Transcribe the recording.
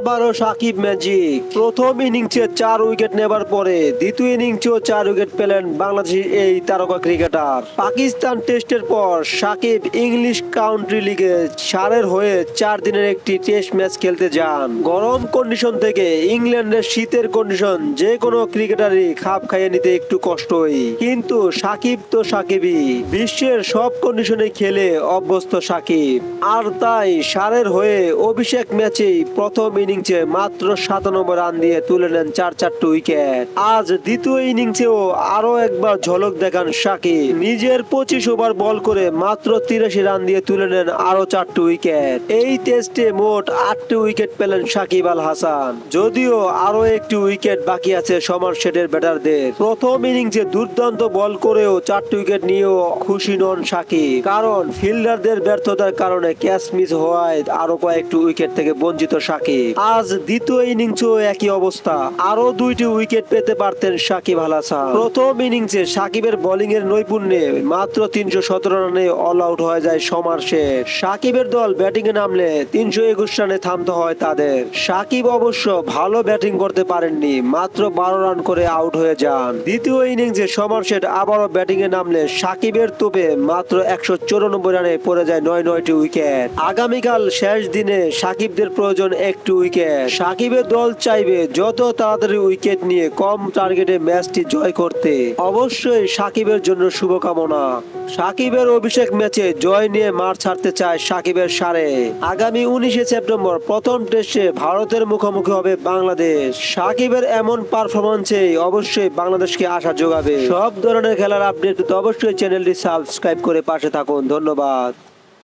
আবারও সাকিব ম্যাজিক। প্রথম ইনিংসে চার উইকেট নেবার পরে দ্বিতীয় ইনিংসেও চার উইকেট পেলেন বাংলাদেশের এই তারকা ক্রিকেটার। পাকিস্তান টেস্টের পর সাকিব ইংলিশ কাউন্ট্রি লিগে সারের হয়ে চার দিনের একটি টেস্ট ম্যাচ খেলতে যান। গরম কন্ডিশন থেকে ইংল্যান্ডের শীতের কন্ডিশন যে কোনো ক্রিকেটারই খাপ খাইয়ে নিতে একটু কষ্টই। কিন্তু সাকিব তো সাকিবই। বিশ্বের সব কন্ডিশনে খেলে অভ্যস্ত সাকিব। আর তাই সারের হয়ে অভিষেক ম্যাচেই প্রথম ইনিংসে মাত্র সাতানব্বই রান দিয়ে তুলে নেন চার চারটি উইকেট। আজ দ্বিতীয় ইনিংসেও আরও একবার ঝলক দেখান সাকিব নিজের পঁচিশ ওভার বল করে মাত্র তিরাশি রান দিয়ে তুলে নেন আরও চারটি উইকেট। এই টেস্টে মোট আটটি উইকেট পেলেন সাকিব আল হাসান। যদিও আরও একটি উইকেট বাকি আছে সমার শেডের ব্যাটারদের। প্রথম ইনিংসে দুর্দান্ত বল করেও চারটি উইকেট নিয়েও খুশি নন সাকিব কারণ ফিল্ডারদের ব্যর্থতার কারণে ক্যাচ মিস হওয়ায় আরও কয়েকটি উইকেট থেকে বঞ্চিত সাকিব আজ দ্বিতীয় ইনিংসেও একই অবস্থা। আরও দুইটি উইকেট পেতে পারতেন সাকিব আল হাসান। প্রথম ইনিংসে সাকিবের বোলিং এর নৈপুণ্যে মাত্র তিনশো সতেরো রানে অল আউট হয়ে যায় সমার শেখ সাকিবের দল ব্যাটিং এ নামলে তিনশো একুশ রানে থামতে হয় তাদের। সাকিব অবশ্য ভালো ব্যাটিং করতে পারেননি, মাত্র বারো রান করে আউট হয়ে যান। দ্বিতীয় ইনিংসে সমার শেঠ আবারও ব্যাটিং এ নামলে সাকিবের তোপে মাত্র একশো চৌরানব্বই রানে পড়ে যায় নয় নয়টি উইকেট। আগামীকাল শেষ দিনে সাকিবদের প্রয়োজন একটি উইকেট সাকিবের দল চাইবে যত তাড়াতাড়ি উইকেট নিয়ে কম টার্গেটে ম্যাচটি জয় করতে। অবশ্যই সাকিবের জন্য শুভকামনা। সাকিবের অভিষেক ম্যাচে জয় নিয়ে ছাড়তে চায় সাকিবের সারে। আগামী উনিশে সেপ্টেম্বর প্রথম টেস্টে ভারতের মুখোমুখি হবে বাংলাদেশ। সাকিবের এমন পারফরমেন্সে অবশ্যই বাংলাদেশকে আশা যোগাবে। সব ধরনের খেলার আপডেট অবশ্যই চ্যানেলটি সাবস্ক্রাইব করে পাশে থাকুন। ধন্যবাদ।